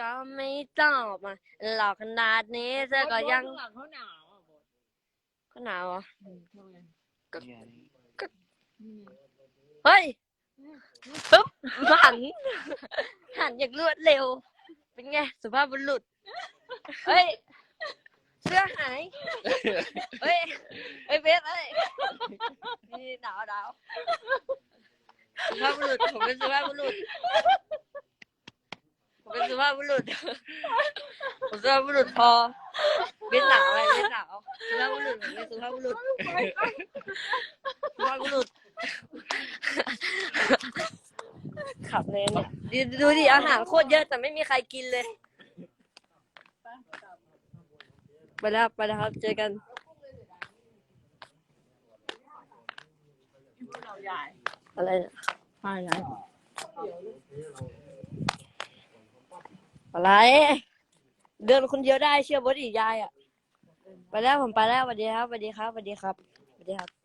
ก็ไม่ตอบมาหลอกขนาดนี้เธอก็ยังข้างหลังเขาหนาวอะบดก็หนาวเหรอะอืมทำไงเนี่ยนี่นี่ไงเฮ้ยปุ๊บหัน หันอย่างรวดเร็ว เป็นไง สุภาพบุรุษเฮ้ย เสื้อหาย เฮ้ยเฮ้ยเบสเฮ้ยนี่หนาวหนาวสุภาพบุรุษผมเป็นสุภาพบุรุษผมเป็น สุภาพบุรุษ ผมสุภาพบุรุษพอเบสหนาวอะไรเบสหนาวสุภาพบุรุษผมเป็นสุภาพบุรุษสุภาพบุรุษขับเลยเนี่ยดูดิอาหารโคตรเยอะแต่ไม่มีใครกินเลย ไปแล้วไปแล้วครับ เจอกันพวกเรอะไรเนี่ย ใช่ใหญ่ อะไร เดินคนเดียวได้เชื่อบดอีกยายอะ ไปแล้วผมไปแล้วสวัสดีครับสวัสดีครับสวัสดีครับสวัสดีครับ